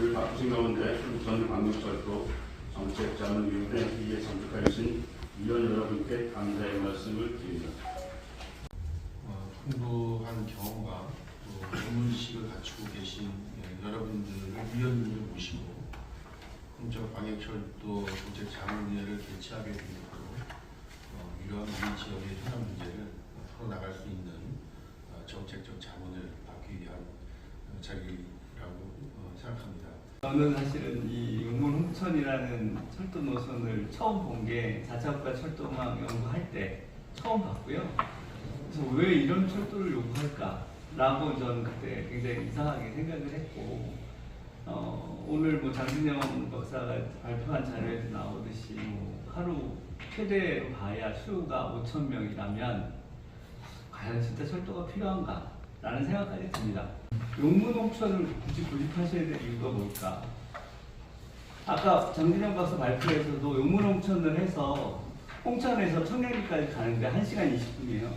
우리 바쁘신 가운데 전 광역철도 정책자문위원회 이에 참석하신 위원 여러분께 감사의 말씀을 드립니다. 어, 풍부한 경험과 또 전문식을 갖추고 계신 예, 여러분들을 위원님을 모시고 홍적 광역철도 정책자문위원회를 개최하게 된 것으로 어, 이러한 우리 지역의 현안 문제를 풀어나갈 수 있는 어, 정책적 자문을 받기 위한 어, 자리라고 어, 생각합니다. 저는 사실은 이 용문 홍천이라는 철도 노선을 처음 본게 자차국가 철도망 연구할 때 처음 봤고요. 그래서 왜 이런 철도를 요구할까라고 저는 그때 굉장히 이상하게 생각을 했고 어, 오늘 뭐 장진영 박사가 발표한 자료에도 나오듯이 뭐 하루 최대로 봐야 수요가 5천 명이라면 과연 진짜 철도가 필요한가라는 생각까지 듭니다. 용문 홍천을 굳이 고집하셔야 될 이유가 뭘까? 아까 장진영 박사 발표에서도 용문 홍천을 해서 홍천에서 청량리까지 가는데 1시간 20분이에요.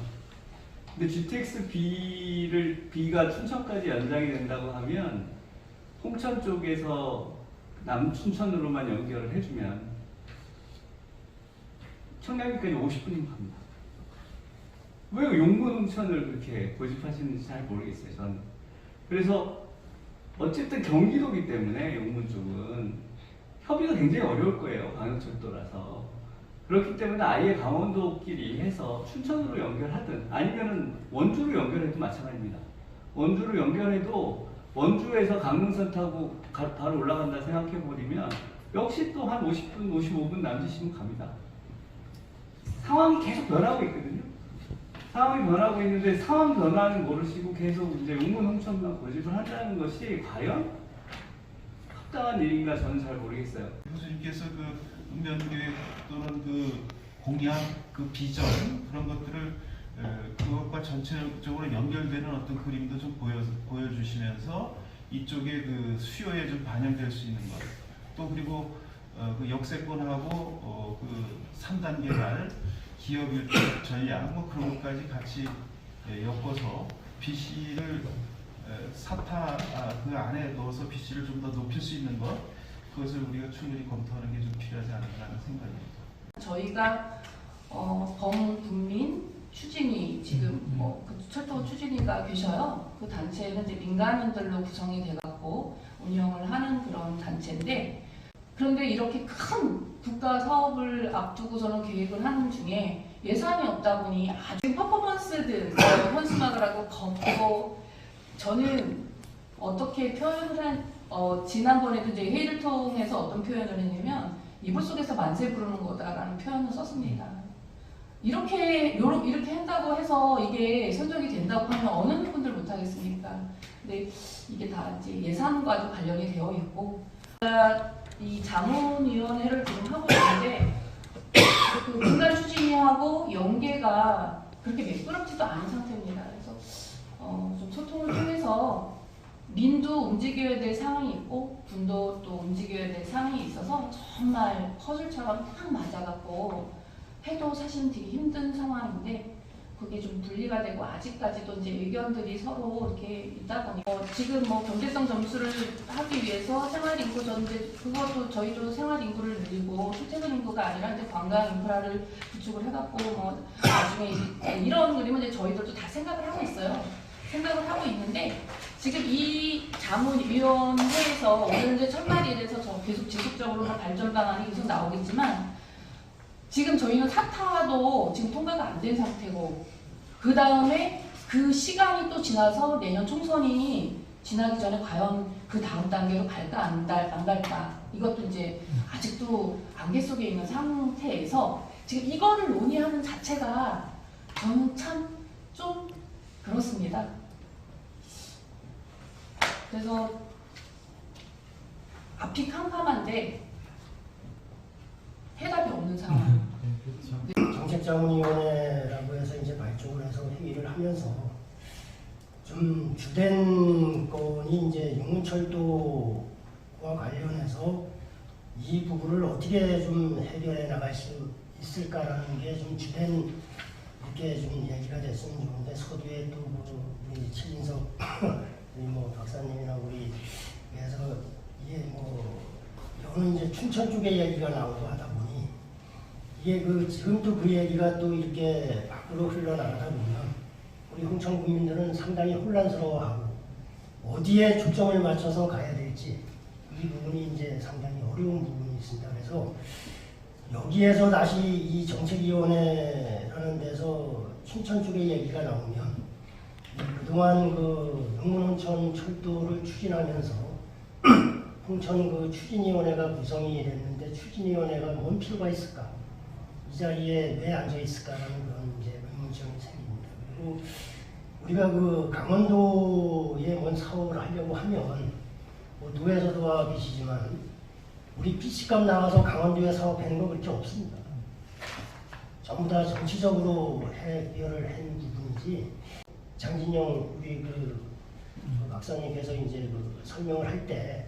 근데 GTX B를 B가 춘천까지 연장이 된다고 하면 홍천 쪽에서 남춘천으로만 연결을 해주면 청량리까지 50분이면 갑니다. 왜 용문 홍천을 그렇게 고집하시는지 잘 모르겠어요. 저는. 그래서 어쨌든 경기도기 때문에 용문 쪽은 협의가 굉장히 어려울 거예요. 광역철도라서. 그렇기 때문에 아예 강원도끼리 해서 춘천으로 연결하든 아니면은 원주로 연결해도 마찬가지입니다. 원주로 연결해도 원주에서 강릉선 타고 가- 바로 올라간다 생각해 버리면 역시 또 한 50분, 55분 남짓이면 갑니다. 상황이 계속 변하고 있거든요. 상황이 변하고 있는데 상황 변화는 모르시고 계속 이제 용문 홍천만 고집을 한다는 것이 과연 합당한 일인가 저는 잘 모르겠어요. 교수님께서 그 계획 또는 그 공약, 그 비전 그런 것들을 에, 그것과 전체적으로 연결되는 어떤 그림도 좀 보여 보여주시면서 이쪽에 그 수요에 좀 반영될 수 있는 것. 또 그리고 어, 그 역세권하고 어, 그 3단 개발, 기업 일자 전략 뭐 그런 것까지 같이 예, 엮어서 BC를 사타 아, 그 안에 넣어서 BC를 좀 더 높일 수 있는 것 그것을 우리가 충분히 검토하는 게 좀 필요하지 않을까 하는 생각입니다. 저희가 어, 범국민 추진위 지금 뭐 그 철도 추진위가 계셔요. 그 단체는 이제 민간인들로 구성이 돼갖고 운영을 하는 그런 단체인데 그런데 이렇게 큰 국가 사업을 앞두고서는 계획을 하는 중에 예산이 없다 보니 아주 퍼포먼스든 뭐 현수막이라고 걷고 저는 어떻게 표현을 한 어, 지난번에도 이제 회의를 통해서 어떤 표현을 했냐면 이불 속에서 만세 부르는 거다라는 표현을 썼습니다. 이렇게 요러- 이렇게 한다고 해서 이게 선정이 된다고 하면 어느 분들 못하겠습니까? 근데 이게 다 이제 예산과도 관련이 되어 있고 제가 이 자문위원회를 지금 하고 있는데 그 민간 추진위하고 연계가 그렇게 매끄럽지도 않은 상태입니다. 그래서 어, 좀 소통을 통해서 민도 움직여야 될 상황이 있고 군도 또 움직여야 될 상황이 있어서 정말 퍼즐처럼 딱 맞아갖고 해도 사실은 되게 힘든 상황인데 그게 좀 분리가 되고 아직까지도 이제 의견들이 서로 이렇게 있다 보니 어, 지금 뭐 경제성 점수를 하기 위해서 생활 인구 전제 그것도 저희도 생활 인구를 늘리고 출퇴근 인구가 아니라 이제 관광 인프라를 구축을 해갖고 뭐 나중에 이런 그림은 이제 저희들도 다 생각을 하고 있어요. 생각을 하고 있는데 지금 이 자문위원회에서 오늘 이제 첫날에 대해서 저 계속 지속적으로 발전 방안이 계속 나오겠지만 지금 저희는 사타도 지금 통과가 안 된 상태고 그 다음에 그 시간이 또 지나서 내년 총선이 지나기 전에 과연 그 다음 단계로 갈까 안, 갈, 안 갈까 이것도 이제 아직도 안개 속에 있는 상태에서 지금 이거를 논의하는 자체가 저는 참 좀 그렇습니다. 그래서 앞이 캄캄한데 해답이 없는 상황. 정책자문위원회라고 해서 이제 발족을 해서 회의를 하면서 좀 주된 건이 이제 용문철도와 관련해서 이 부분을 어떻게 좀 해결해 나갈 수 있을까라는 게 좀 주된 이렇게 좀 얘기가 됐으면 좋은데 서두에 또뭐 우리 최진석 우리 뭐 박사님이나 우리 그래서 이게 춘천 쪽의 얘기가 나오고 하다 보니 이게 그 지금도 그 얘기가 또 이렇게 밖으로 흘러나가다 보면 우리 홍천 국민들은 상당히 혼란스러워하고 어디에 초점을 맞춰서 가야 될지 이 부분이 이제 상당히 어려운 부분이 있습니다. 그래서 여기에서 다시 이 정책위원회라는 데서 춘천 쪽의 얘기가 나오면 그동안 그 영문홍천 철도를 추진하면서 홍천 그 추진위원회가 구성이 됐는데 추진위원회가 뭔 필요가 있을까? 이 자리에 왜 앉아 있을까라는 그런 이제 의문점이 생깁니다. 그리고 우리가 그 강원도에 뭔 사업을 하려고 하면 뭐 노에서도 와 계시지만 우리 PC값 나와서 강원도에 사업하는 거 그렇게 없습니다. 전부 다 정치적으로 해결을 한 부분이지 장진영 우리 그 박사님께서 이제 그 설명을 할 때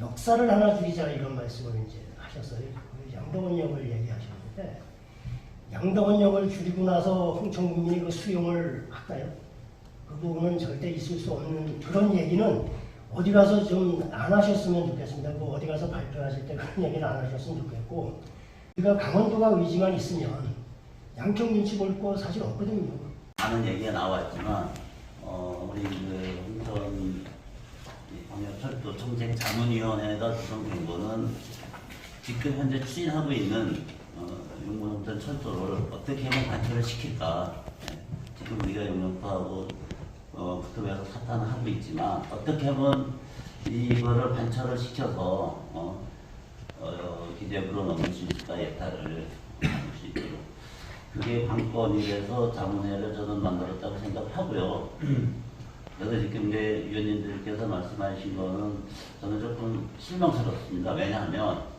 역사를 하나 줄이자 이런 말씀을 이제 하셨어요. 그 양덕원 역을 얘기하셨는데 양덕원역을 줄이고 나서 홍천 국민이 그 수용을 할까요? 그 부분은 절대 있을 수 없는 그런 얘기는 어디 가서 좀 안 하셨으면 좋겠습니다. 그 어디 가서 발표하실 때 그런 얘기는 안 하셨으면 좋겠고 우리가 강원도가 의지만 있으면 양평 눈치 볼 거 사실 없거든요. 많은 얘기가 나왔지만 어, 우리 그 홍천 광역철도 정책 자문위원회가 구성된 거는 지금 현재 추진하고 있는 어, 용문홍천 철도를 어떻게 하면 관철을 시킬까 예, 지금 우리가 용역부하고 어, 붙으면서 사탄을 하고 있지만 어떻게 하면 이거를 관철을 시켜서 어, 어, 기대부로 넘을 수 있을까 예타를 나눌 수 있도록 그게 관건이 돼서 자문회를 저는 만들었다고 생각하고요. 그래서 지금 이제 위원님들께서 말씀하신 거는 저는 조금 실망스럽습니다. 왜냐하면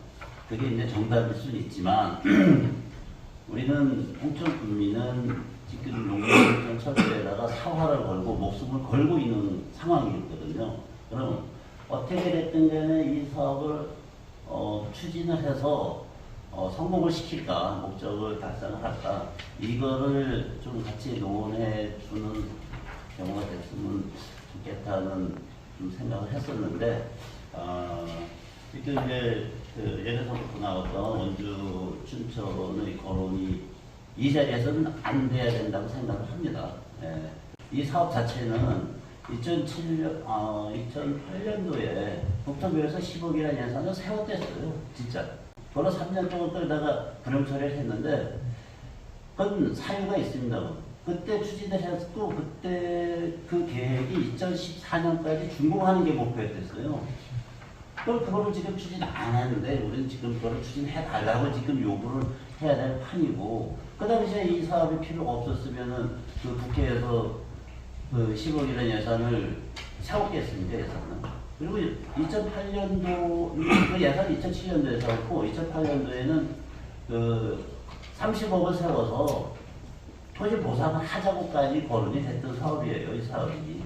그게 이제 정답일 수는 있지만 우리는 홍천 국민은 지금 농촌 철도에다가 사활을 걸고 목숨을 걸고 있는 상황이거든요. 그럼 어떻게 됐든 간에 이 사업을 어, 추진을 해서 어, 성공을 시킬까 목적을 달성을 할까 이거를 좀 같이 논해 주는 경우가 됐으면 좋겠다는 좀 생각을 했었는데 어, 이제 그 예전부터 나왔던 원주 춘천의 거론이 이 자리에서는 안 돼야 된다고 생각을 합니다. 예. 이 사업 자체는 2007년, 어, 2008년도에 국토부에서 10억이라는 예산을 세웠댔어요. 진짜. 벌어 3년 동안 끌다가 불용 처리를 했는데 그건 사유가 있습니다. 그때 추진을 했고 그때 그 계획이 2014년까지 준공하는 게 목표였댔어요. 그걸 그거를 지금 추진 안 하는데 우리는 지금 그거를 추진해 달라고 지금 요구를 해야 될 판이고 그 당시에 이 사업이 필요가 없었으면은 그 국회에서 그 10억이라는 예산을 세웠겠습니다 예산은. 그리고 2008년도 그 예산 2007년도에 세웠고 2008년도에는 그 30억을 세워서 토지 보상을 하자고까지 거론이 됐던 사업이에요 이 사업이.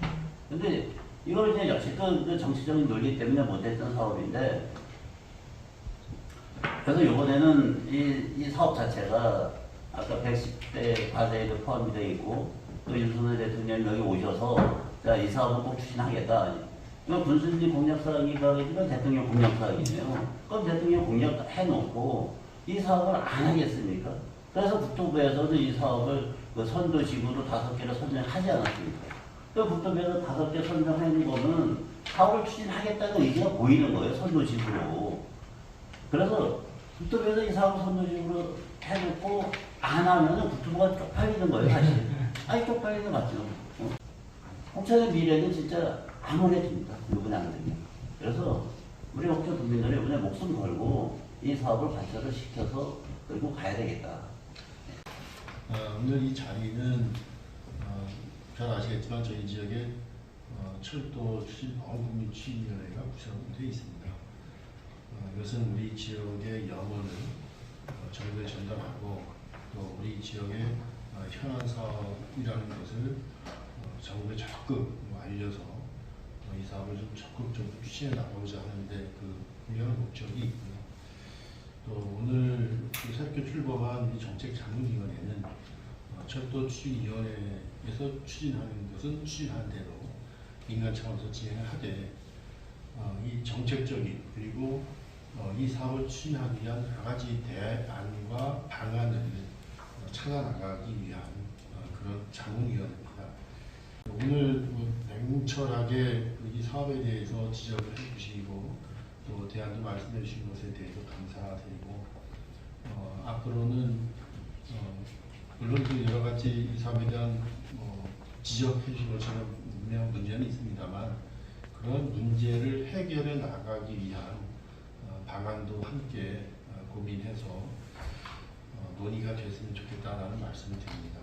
근데 이걸 이제 여태껏 그 정치적인 논리 때문에 못했던 사업인데 그래서 이번에는 이, 이 사업 자체가 아까 110대 과제에도 포함이 되어 있고 또 윤석열 대통령이 여기 오셔서 자, 이 사업은 꼭 추진하겠다. 이건 군수님 공약사항이가 아니라 대통령 공약사항이네요. 그럼 대통령 공약 해놓고 이 사업을 안 하겠습니까? 그래서 국토부에서는 이 사업을 그 선도식으로 다섯 개를 선정하지 않았습니까? 그 국토부에서 다섯 개 선정한 거는 사업을 추진하겠다는 의지가 보이는 거예요, 선도식으로. 그래서 국토부에서 이 사업을 선도식으로 해놓고 안 하면은 국토부가 쪽팔리는 거예요, 사실. 아니, 쪽팔리는 거 맞죠. 어. 홍천의 미래는 진짜 암울해집니다. 이번에 안 되면. 그래서 우리 홍천 국민들이 이번에 목숨 걸고 이 사업을 관철을 시켜서 끌고 가야 되겠다. 어, 오늘 이 자리는 어, 잘 아시겠지만 저희 지역에 어, 철도 추진 방국민 추진위원회가 구성되어 있습니다. 어, 이것은 우리 지역의 영혼을 어, 정부에 전달하고 또 우리 지역의 어, 현안 사업이라는 것을 어, 정부에 적극 알려서 어, 이 사업을 좀 적극적으로 추진해 나가고자 하는데 그 분명한 목적이 있고요. 또 오늘 이 새롭게 출범한 이 정책자문위원회는 어, 철도 추진위원회에서 추진하는 것은 추진하는 대로 민간 차원에서 진행을 하되 어, 이 정책적인 그리고 어, 이 사업을 추진하기 위한 여러 가지 대안과 방안을 어, 찾아나가기 위한 어, 그런 자문위원회입니다. 오늘 뭐 냉철하게 이 사업에 대해서 지적을 해주시고 또 대안도 말씀해 주신 것에 대해서 감사드리고 어, 앞으로는 어, 물론 그 여러 가지 이 사업에 대한 뭐 지적해 주신 것처럼 분명 문제는 있습니다만 그런 문제를 해결해 나가기 위한 어, 방안도 함께 어, 고민해서 어, 논의가 됐으면 좋겠다라는 말씀을 드립니다.